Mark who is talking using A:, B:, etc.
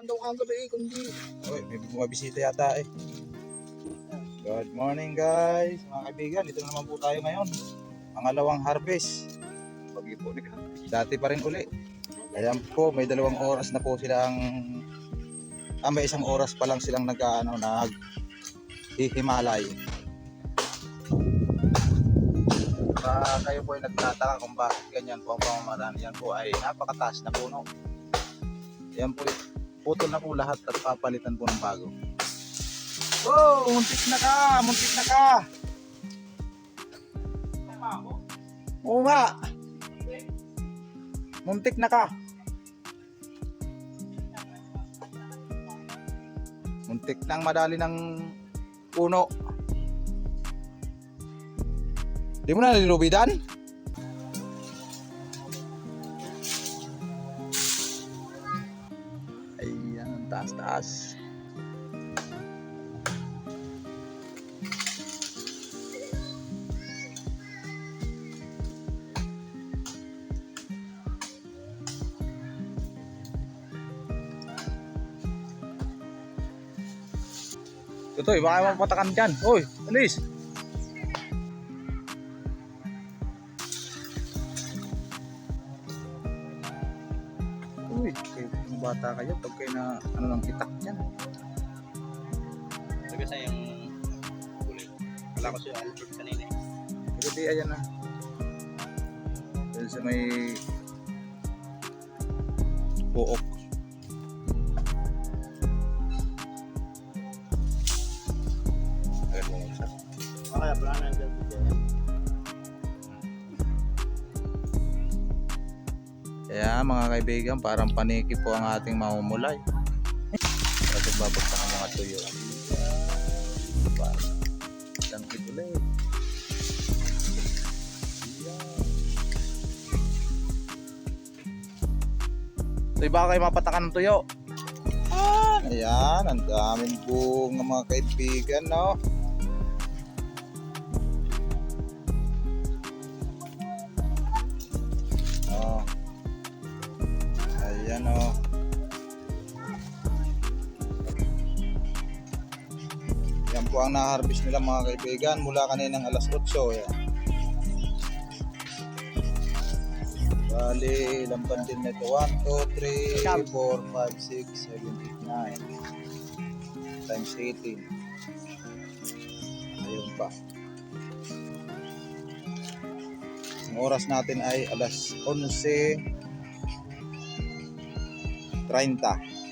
A: Daw kagabi eh, kundi.
B: Uy, may bumabisita yata eh. Good morning guys, mga kaibigan. Dito na naman po tayo ngayon. Pangalawang harvest.
A: Pag-ipon ka.
B: Dati pa rin uli. Ayan po, may dalawang oras na po silang ah, may isang oras pa lang silang nag ano, nag hihimalay. Baka kayo po ay nagtataka kung bakit ganyan po ang pamamaraan. Yan po ay napakataas na puno. Yan po, putol na po lahat at papalitan po ng bago. Oh, muntik na ka, muntik na ka. Oo nga. Muntik na ka. Muntik nang madali ng puno. Di mo na nililubidan? Ayan, ang taas-taas. Tutoy, baka mapatakan dyan. Uy, alis. Uy, kayo kung bata kayo, pag kayo na ano lang itak dyan.
A: Sabi sa yung kulay. Wala ko siya Albert kanina eh.
B: Pero di, ayan na. Dahil sa may buok. Ayan mo.
A: Kaya pala na yung
B: Kaya mga kaibigan, parang paniki po ang ating mamumulay. Kasi babagsak ang mga tuyo. Parang ituloy. Ito baka kayo mapatakan ng tuyo. Ah, ayan, ang daming bunga mga kaibigan, no? Yan po ang na-harvest nila mga kaibigan mula kaninang alas 8. Yan. Bali, ilang bandil na ito? 1, 2, 3, 4, 5, 6, 7, 8, 9. Times 18. Ayun pa. Ang oras natin ay alas 11. 30.